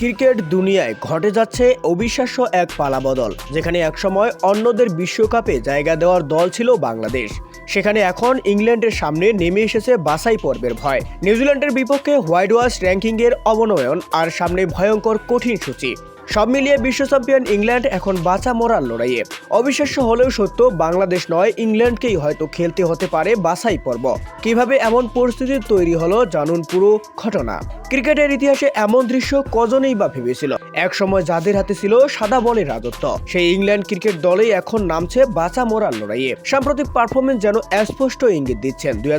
Cricket দুনিয়ায় ঘটে যাচ্ছে অবিশ্বাস্য এক পালাবদল, যেখানে একসময় অন্যদের বিশ্বকাপে জায়গা দেওয়ার দল ছিল বাংলাদেশ। সেখানে এখন ইংল্যান্ডের সামনে নেমে এসেছে বাছাই পর্বের ভয়। নিউজিল্যান্ডের বিপক্ষে হোয়াইট ওয়াশ র্যাঙ্কিংয়ের অবনয়ন আর সামনে ভয়ঙ্কর কঠিন সূচি। সব মিলিয়ে বিশ্ব চ্যাম্পিয়ন ইংল্যান্ড এখন বাঁচা মরার লড়াইয়ে। অবিশ্বাস্য হলেও সত্য, বাংলাদেশ নয়, ইংল্যান্ডকেই হয়তো খেলতে হতে পারে বাছাই পর্ব। কীভাবে এমন পরিস্থিতি তৈরি হলো জানুন পুরো ঘটনা। ক্রিকেটের ইতিহাসে এমন দৃশ্য কজনেই বা ভেবেছিল? একসময় যাদের হাতে ছিল সাদা বলের রাজত্ব। সেই ইংল্যান্ড ক্রিকেট দলেই এখন নামছে বাঁচা মরার লড়াইয়ে। সাম্প্রতিক পারফরমেন্স যেন স্পষ্ট ইঙ্গিত দিচ্ছেন। দুই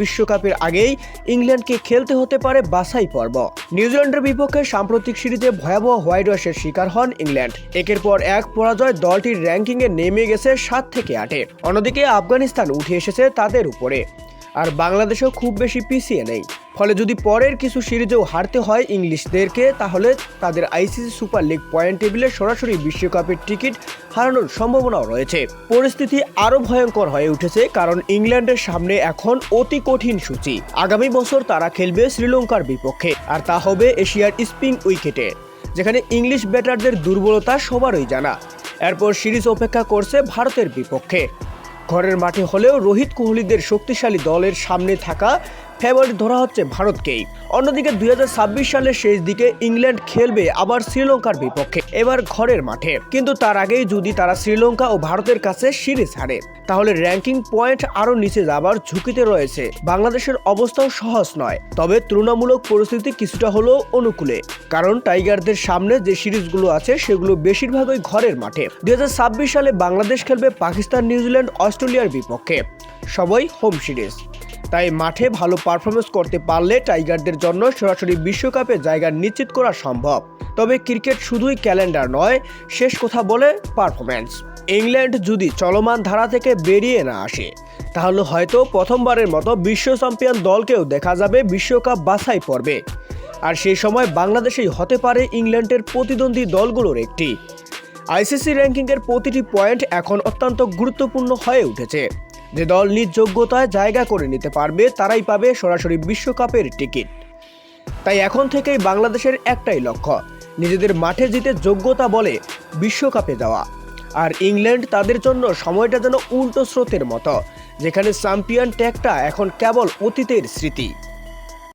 বিশ্বকাপের আগেই ইংল্যান্ডকে খেলতে হতে পারে বাছাই পর্ব। নিউজিল্যান্ডের বিপক্ষে সাম্প্রতিক সিরিজে ভয়াবহ হোয়াইট ওয়াশের শিকার হন ইংল্যান্ড। একের পর এক পরাজয় দলটির র্যাঙ্কিংয়ে নেমে গেছে সাত থেকে আটে। অন্যদিকে আফগানিস্তান উঠে এসেছে তাদের উপরে। আর বাংলাদেশও খুব বেশি পিছিয়ে নেই। ফলে যদি পরের কিছু সিরিজেও হারতে হয় ইংলিশদেরকে, তাহলে তাদের আইসিসি সুপার লিগ পয়েন্ট টেবিলে সরাসরি বিশ্বকাপের টিকিট হারানোর সম্ভাবনাও রয়েছে। পরিস্থিতি আরও ভয়ঙ্কর হয়ে উঠেছে, কারণ ইংল্যান্ডের সামনে এখন অতি কঠিন সূচি। আগামী বছর তারা খেলবে শ্রীলঙ্কার বিপক্ষে, আর তা হবে এশিয়ার স্পিং উইকেটে। যেখানে ইংলিশ ব্যাটারদের দুর্বলতা সবারই জানা। এরপর সিরিজ অপেক্ষা করছে ভারতের বিপক্ষে। ঘরের মাঠে হলেও রোহিত কোহলিদের শক্তিশালী দলের সামনে থাকা ফেভারিট ধরা হচ্ছে ভারতকেই। অন্যদিকে দুই সালের শেষ দিকে ইংল্যান্ড খেলবে আবার শ্রীলঙ্কার বিপক্ষে, এবার ঘরের মাঠে। কিন্তু তার আগেই যদি তারা শ্রীলঙ্কা ও ভারতের কাছে সিরিজ হারে, তাহলে র্যাঙ্কিং পয়েন্ট আরও নিচে যাবার ঝুঁকিতে রয়েছে। বাংলাদেশের অবস্থাও সহজ নয়, তবে তুলনামূলক পরিস্থিতি কিছুটা হলেও অনুকূলে। কারণ টাইগারদের সামনে যে সিরিজগুলো আছে, সেগুলো বেশিরভাগই ঘরের মাঠে। দুই হাজার ছাব্বিশ সালে বাংলাদেশ খেলবে পাকিস্তান নিউজিল্যান্ড অস্ট্রেলিয়ার বিপক্ষে। সবাই হোম সিরিজ। তাই মাঠে ভালো পারফরমেন্স করতে পারলে টাইগারদের জন্য সরাসরি বিশ্বকাপে জায়গা নিশ্চিত করা সম্ভব। তবে ক্রিকেট শুধুই ক্যালেন্ডার নয়, শেষ কথা বলে পারফরমেন্স ইংল্যান্ড যদি চলমান ধারা থেকে বেরিয়ে না আসে, তাহলে হয়তো প্রথমবারের মতো বিশ্ব চ্যাম্পিয়ন দলকেও দেখা যাবে বিশ্বকাপ বাছাই পর্বে। আর সেই সময় বাংলাদেশেই হতে পারে ইংল্যান্ডের প্রতিদ্বন্দ্বী দলগুলোর একটি। আইসিসি র্যাঙ্কিংয়ের প্রতিটি পয়েন্ট এখন অত্যন্ত গুরুত্বপূর্ণ হয়ে উঠেছে। যে দল নিজ যোগ্যতায় জায়গা করে নিতে পারবে, তারাই পাবে সরাসরি বিশ্বকাপের টিকিট। তাই এখন থেকেই বাংলাদেশের একটাই লক্ষ্য, নিজেদের মাঠে জিতে যোগ্যতা বলে বিশ্বকাপে যাওয়া। আর ইংল্যান্ড তাদের জন্য সময়টা যেন উল্টো স্রোতের মতো, যেখানে চ্যাম্পিয়ন ট্যাগটা এখন কেবল অতীতের স্মৃতি।